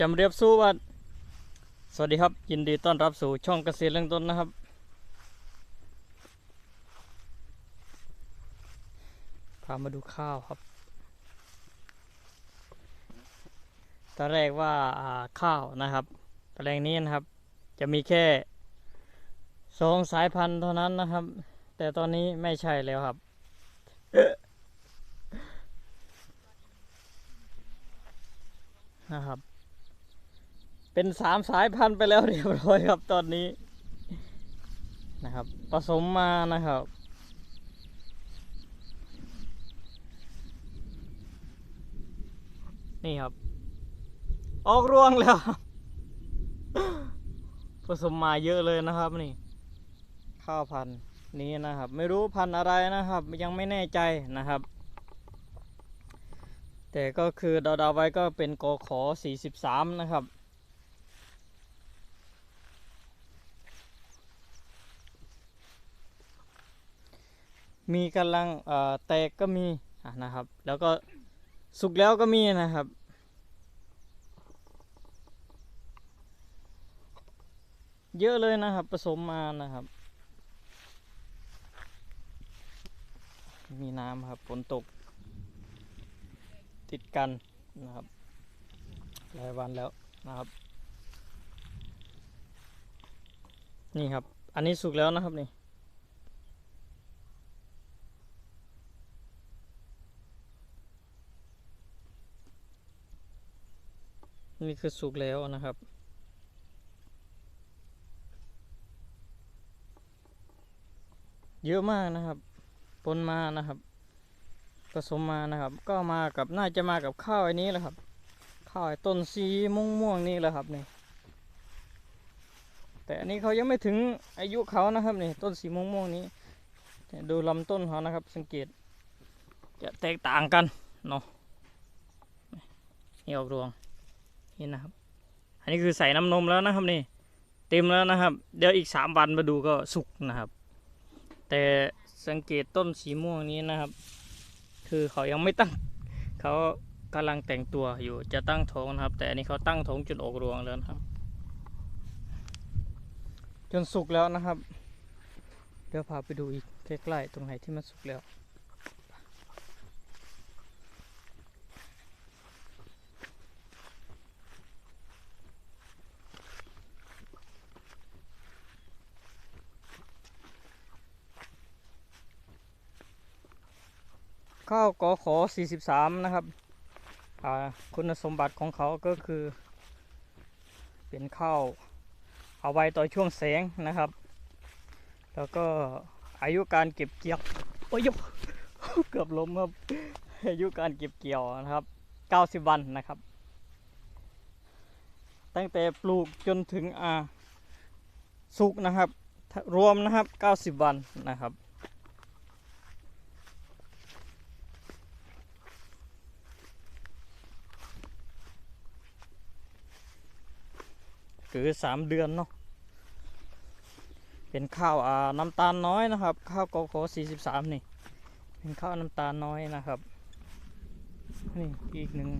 จำเรียบสู้ว่าสวัสดีครับ ยินดีต้อนรับสู่ช่องเกษตรเรื่องต้นนะครับ พามาดูข้าวครับ ตอนแรกว่าอ่าข้าวนะครับแปลงนี้นะครับ จะมีแค่สองสายพันธุ์เท่านั้นนะครับ แต่ตอนนี้ไม่ใช่แล้วครับนะครับ เป็นสามสายพันธุ์ไปแล้วเรียบร้อยครับตอนนี้นะครับ ผสมมานะครับ นี่ครับ ออกรวงแล้ว ผสมมาเยอะเลยนะครับนี่ ข้าวพันธุ์นี้นะครับ ไม่รู้พันธุ์อะไรนะครับ ยังไม่แน่ใจนะครับ แต่ก็คือเดาๆไว้ก็เป็นกขอ43 นะครับ มีกำลังเอ่อแตกก็มีนะครับ แล้วก็สุกแล้วก็มีนะครับ เยอะเลยนะครับผสมมานะครับ มีน้ำครับฝนตก ติดกันนะครับหลายวันแล้วนะครับ นี่ครับ อันนี้สุกแล้วนะครับนี่ นี่คือสุกแล้วนะครับ เยอะมากนะครับปนมานะครับ ผสมมานะครับ ก็มากับน่าจะมากับข้าวไอ้นี้แหละครับ ข้าวไอ้ต้นสีม่วงม่วงนี่แหละครับนี่ แต่อันนี้เขายังไม่ถึงอายุเขานะครับนี่ต้นสีม่วงม่วงนี้ดูลำต้นเขานะครับ สังเกต จะแตกต่างกันเนาะนี่ออกรวง นี่นะครับ อันนี้คือใส่น้ำนมแล้วนะครับนี่ เต็มแล้วนะครับ เดี๋ยวอีกสามวันมาดูก็สุกนะครับ แต่สังเกตต้นสีม่วงนี้นะครับ คือเขายังไม่ตั้ง เขากำลังแต่งตัวอยู่จะตั้งท้องนะครับ แต่อันนี้เขาตั้งท้องจนออกรวงแล้วนะครับ จนสุกแล้วนะครับ เดี๋ยวพาไปดูอีกใกล้ๆตรงไหนที่มันสุกแล้ว ข้าวกอขอ 43 นะครับคุณสมบัติของเขาก็คือ เป็นข้าวเอาไว้ต่อช่วงแสงนะครับ แล้วก็อายุการเก็บเกี่ยวโอ้ยเกือบล้มครับ อายุการเก็บเกี่ยวนะครับ 90 วันนะครับ ตั้งแต่ปลูกจนถึงอ่าสุกนะครับ รวมนะครับ 90 วันนะครับ คือสามเดือนเนาะเป็นข้าวอ่าน้ำตาลน้อยนะครับ ข้าวกอขอสี่สิบสามนี่ เป็นข้าวน้ำตาลน้อยนะครับนี่อีกหนึ่ง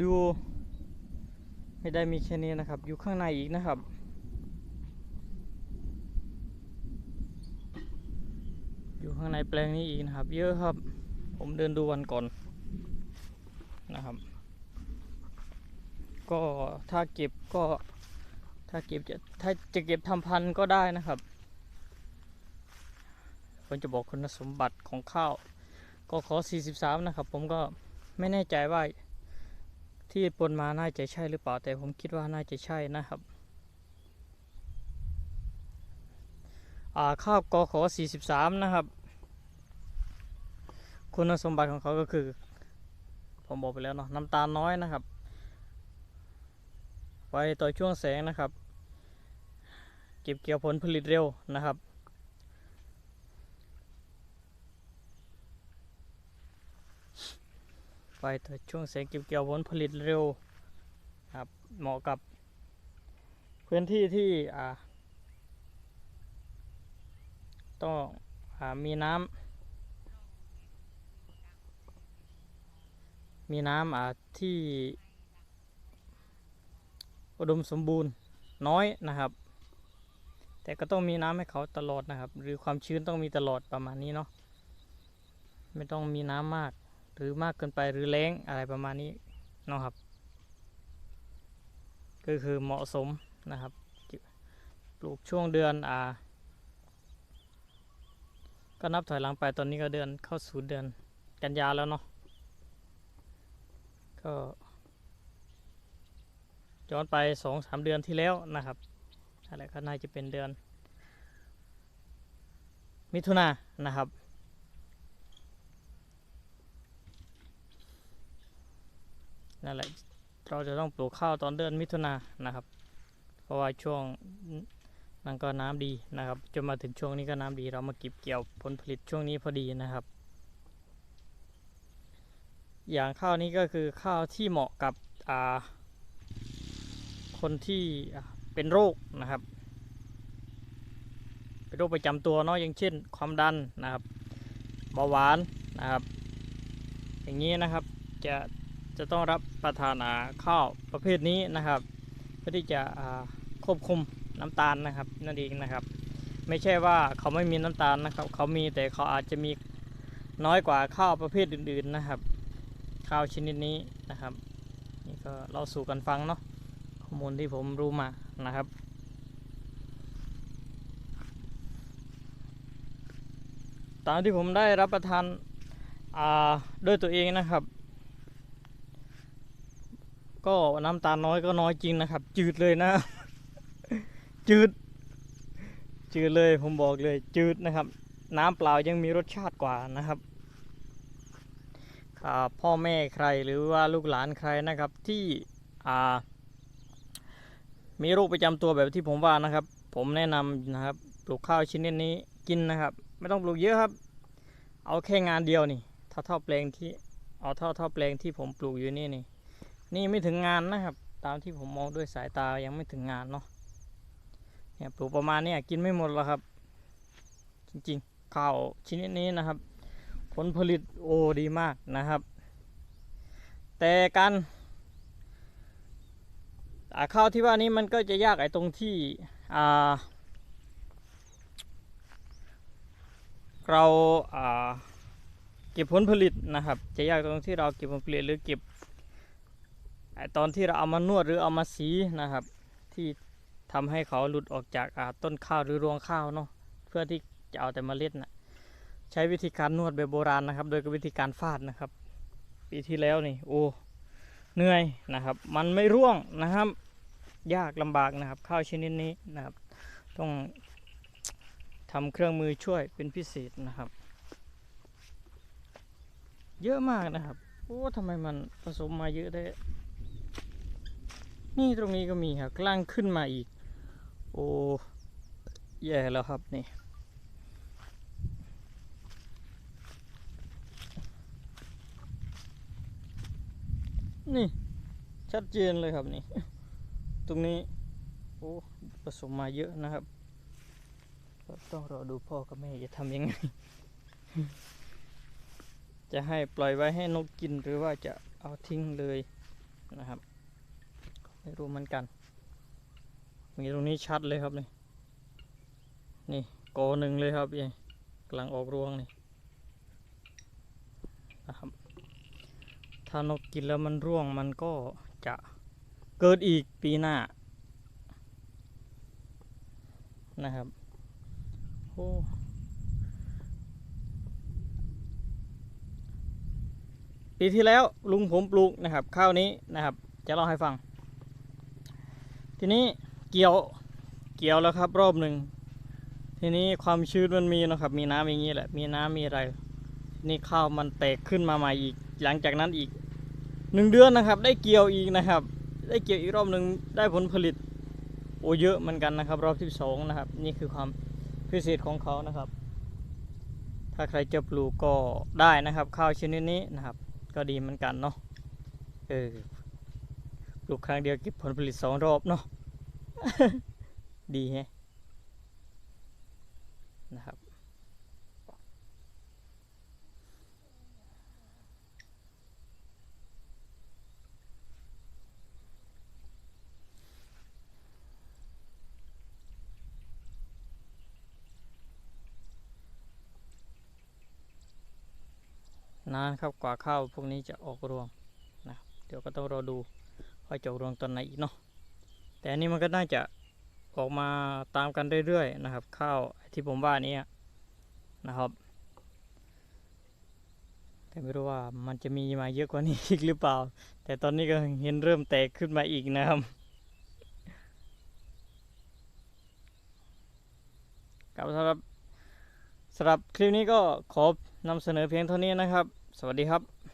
ดูไม่ได้มีแค่นี้นะครับ อยู่ข้างในอีกนะครับ อยู่ข้างในแปลงนี้อีกนะครับ เยอะครับ ผมเดินดูวันก่อนนะครับ ก็ถ้าเก็บก็ถ้าเก็บจะถ้าจะเก็บทำพันธุ์ก็ได้นะครับผมจะบอกคุณสมบัติของข้าวก็ขอ 43 นะครับ ผมก็ไม่แน่ใจว่าที่ปนมาน่าจะใช่หรือเปล่าแต่ผมคิดว่าน่าจะใช่นะครับอ่าข้าวกขอ43 นะครับ คุณสมบัติของเขาก็คือ ผมบอกไปแล้วเนาะน้ำตาลน้อยนะครับ ไว้ต่อช่วงแสงนะครับ เก็บเกี่ยวผลผลิตเร็วนะครับ ไวต่อช่วงแสงเก็บเกี่ยวผลผลิตเร็วครับเหมาะกับพื้นที่ที่อ่าต้องอามีน้ำมีน้ำอ่าที่ อุดมสมบูรณ์น้อยนะครับ แต่ก็ต้องมีน้ำให้เขาตลอดนะครับ หรือความชื้นต้องมีตลอดประมาณนี้เนาะไม่ต้องมีน้ำมาก หรือมากเกินไปหรือแล้งอะไรประมาณนี้เนาะครับ ก็คือเหมาะสมนะครับปลูกช่วงเดือนอ่าก็นับถอยหลังไปตอนนี้ก็เดือนเข้าสู่เดือนกันยาแล้วเนาะก็ ย้อนไปสองสามเดือนที่แล้วนะครับอะไรก็น่าจะเป็นเดือน มิถุนานะครับ นั่นแหละเราจะต้องปลูกข้าวตอนเดือนมิถุนานะครับ เพราะว่าช่วงนั้นก็น้ำดีนะครับจนมาถึงช่วงนี้ก็น้ำดีเรามาเก็บเกี่ยวผลผลิตช่วงนี้พอดีนะครับ อย่างข้าวนี้ก็คือข้าวที่เหมาะกับอ่า คนที่เป็นโรคนะครับ เป็นโรคประจำตัวเนาะอย่างเช่น ความดันนะครับเบาหวานนะครับ อย่างนี้นะครับจะจะต้องรับประทานาข้าวประเภทนี้นะครับ เพื่อที่จะควบคุมน้ำตาลนะครับนั่นเองนะครับ ไม่ใช่ว่าเขาไม่มีน้ำตาลนะครับ เขามีแต่เขาอาจจะมีน้อยกว่าข้าวประเภทอื่น ๆนะครับ ข้าวชนิดนี้นะครับ นี่ก็เราสู่กันฟังเนาะ ข้อมูลที่ผมรู้มานะครับ ตามที่ผมได้รับประทานอาด้วยตัวเองนะครับ ก็น้ำตาลน้อยก็น้อยจริงนะครับ จืดเลยนะ จืด จืดเลยผมบอกเลยจืดนะครับ น้ำเปล่ายังมีรสชาติกว่านะครับพ่อแม่ใครหรือว่าลูกหลานใครนะครับที่อ่า มีโรคประจำตัวแบบที่ผมว่านะครับ ผมแนะนำนะครับปลูกข้าวชนิดนี้กินนะครับ ไม่ต้องปลูกเยอะครับ เอาแค่งานเดียวนี่เท่าเท่าแปลงที่เอาเท่าเท่าแปลงที่ผมปลูกอยู่นี่นี่นี่ไม่ถึงงานนะครับ ตามที่ผมมองด้วยสายตายังไม่ถึงงานเนาะเนี่ยปลูกประมาณนี้กินไม่หมดหรอกครับ จริงๆข้าวชนิดนี้นะครับ ผลผลิตโอ้ดีมากนะครับ แต่การ ข้าวที่ว่านี้มันก็จะยากไอ้ตรงที่เราเก็บผลผลิตนะครับ จะยากตรงที่เราเก็บผลผลิตหรือเก็บไอ้ตอนที่เราเอามานวดหรือเอามาสีนะครับ ที่ทำให้เขาหลุดออกจากาต้นข้าวหรือรวงข้าวเนาะเพื่อที่จะเอาแต่เมล็ดนะใช้วิธีการนวดแบบโบราณนะครับ โดยวิธีการฟาดนะครับ ปีที่แล้วนี่โอ้เหนื่อยนะครับ มันไม่ร่วงนะครับ ยากลำบากนะครับ ข้าวชนิดนี้นะครับ ต้องทำเครื่องมือช่วยเป็นพิเศษนะครับ เยอะมากนะครับโอ้ทำไมมันผสมมาเยอะได้ นี่ตรงนี้ก็มีครับกลางขึ้นมาอีก โอ้แย่แล้วครับนี่นี่ ชัดเจนเลยครับนี่ ตรงนี้โอ้ผสมมาเยอะนะครับก็ต้องรอดูพ่อกับแม่จะทำยังไง จะให้ปล่อยไว้ให้นกกินหรือว่าจะเอาทิ้งเลยนะครับ ไม่รู้เหมือนกัน มีตรงนี้ชัดเลยครับนี่นี่กอหนึ่งเลยครับนี่กำลังออกรวงนี่นะครับ ถ้านกกินแล้วมันร่วงมันก็จะ เกิดอีกปีหน้านะครับโอ้ปีที่แล้วลุงผมปลูกนะครับข้าวนี้นะครับ จะเล่าให้ฟัง ทีนี้เกี่ยวเกี่ยวแล้วครับรอบหนึ่งทีนี้ความชื้นมันมีนะครับ มีน้ำอย่างนี้แหละ มีน้ำมีอะไรนี่ข้าวมันแตกขึ้นมาใหม่อีก หลังจากนั้นอีกหนึ่งเดือนนะครับ ได้เกี่ยวอีกนะครับ ได้เกี่ยวอีกรอบหนึ่งได้ผลผลิตโอเยอะเหมือนกันนะครับ รอบที่สองนะครับ นี่คือความพิเศษของเขานะครับ ถ้าใครจะปลูกก็ได้นะครับ ข้าวชนิดนี้นะครับ ก็ดีเหมือนกันเนาะเออปลูกครั้งเดียวเก็บผลผลิตสองรอบเนาะดีแฮะนะครับ นานครับกว่าข้าวพวกนี้จะออกรวงนะครับเดี๋ยวก็ต้องรอดูว่าจะออกรวงตอนไหนอีกเนาะแต่อันนี้มันก็น่าจะออกมาตามกันเรื่อยๆนะครับ ข้าวที่ผมว่านี้นะครับ แต่ไม่รู้ว่ามันจะมีมาเยอะกว่านี้อีกหรือเปล่า แต่ตอนนี้ก็เห็นเริ่มแตกขึ้นมาอีกนะครับครับสำหรับสำหรับคลิปนี้ก็ขอนำเสนอเพียงเท่านี้นะครับ สวัสดีครับ